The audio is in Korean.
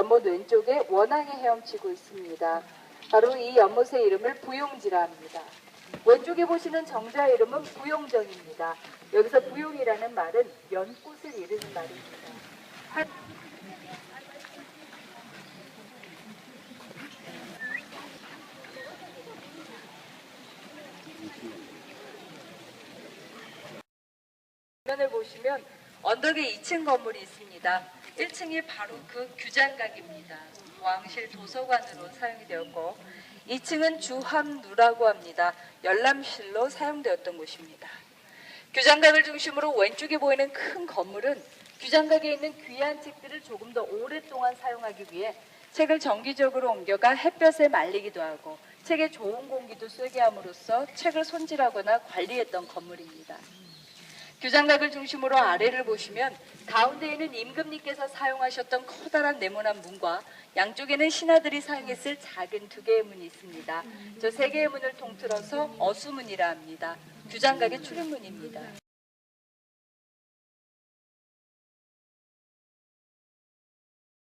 연못 왼쪽에 원앙이 헤엄치고 있습니다. 바로 이 연못의 이름을 부용지라 합니다. 왼쪽에 보시는 정자 이름은 부용정입니다. 여기서 부용이라는 말은 연꽃을 이르는 말입니다. 한- 화면을 보시면 언덕에 2층 건물이 있습니다. 1층이 바로 그 규장각입니다. 왕실 도서관으로 사용이 되었고 2층은 주함루라고 합니다. 열람실로 사용되었던 곳입니다. 규장각을 중심으로 왼쪽에 보이는 큰 건물은 규장각에 있는 귀한 책들을 조금 더 오랫동안 사용하기 위해 책을 정기적으로 옮겨가 햇볕에 말리기도 하고 책에 좋은 공기도 쐬게 함으로써 책을 손질하거나 관리했던 건물입니다. 규장각을 중심으로 아래를 보시면 가운데 있는 임금님께서 사용하셨던 커다란 네모난 문과 양쪽에는 신하들이 사용했을 작은 두 개의 문이 있습니다. 저 세 개의 문을 통틀어서 어수문이라 합니다. 규장각의 출입문입니다.